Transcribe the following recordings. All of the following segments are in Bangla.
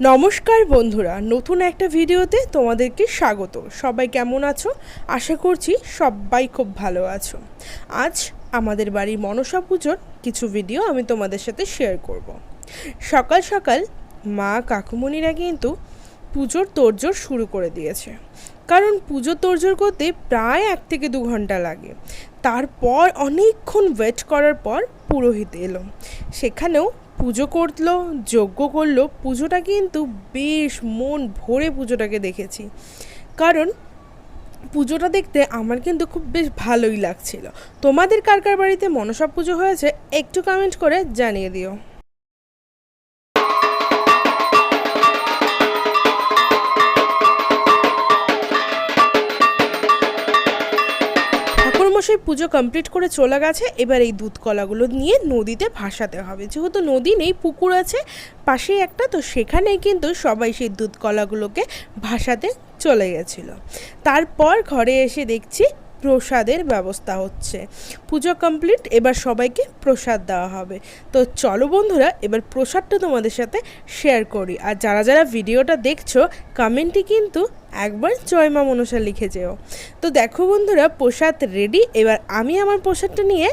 নমস্কার বন্ধুরা, নতুন একটা ভিডিওতে তোমাদেরকে স্বাগত। সবাই কেমন আছো? আশা করছি সবাই খুব ভালো আছো। আজ আমাদের বাড়ির মনসা পুজোর কিছু ভিডিও আমি তোমাদের সাথে শেয়ার করব। সকাল সকাল মা কাকুমণিরা কিন্তু পুজোর তোড়জোড় শুরু করে দিয়েছে। কারণ পুজো তোড়জোড় করতে প্রায় এক থেকে দু ঘণ্টা লাগে। তারপর অনেকক্ষণ ওয়েট করার পর পুরোহিত এলো। সেখানেও পুজো করল, যজ্ঞ করল, পুজোটা কিন্তু বেশ মন ভরে পুজোটাকে দেখেছি। কারণ পুজোটা দেখতে আমার কিন্তু খুব বেশ ভালোই লাগছিল। তোমাদের কার কার বাড়িতে মনসা পুজো হয়েছে একটু কমেন্ট করে জানিয়ে দিও। ঠাকুরমশাই পুজো কমপ্লিট করে চলে গেছে। এবার এই দুধ কলাগুলো নিয়ে নদীতে ভাসাতে হবে। যেহেতু নদী নেই, পুকুর আছে, পাশেই একটা, তো সেখানে কিন্তু সবাই সেই দুধ কলাগুলোকে ভাসাতে চলে গেছিল। তারপর ঘরে এসে দেখছি প্রসাদের ব্যবস্থা হচ্ছে। পুজো কমপ্লিট এবার সবাইকে প্রসাদ দেওয়া হবে। তো চলো বন্ধুরা, এবার প্রসাদটা তোমাদের সাথে শেয়ার করি। আর যারা যারা ভিডিওটা দেখছ কমেন্টে কিন্তু একবার জয় মা মনসা লিখে যেও। তো দেখো বন্ধুরা, প্রসাদ রেডি এবার আমি আমার প্রসাদটা নিয়ে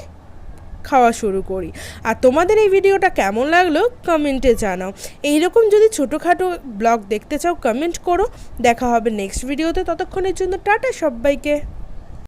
খাওয়া শুরু করি। আর তোমাদের এই ভিডিওটা কেমন লাগল কমেন্টে জানাও। এইরকম যদি ছোটোখাটো ব্লগ দেখতে চাও কমেন্ট করো। দেখা হবে নেক্সট ভিডিওতে ততক্ষণের জন্য টাটা সবাইকে।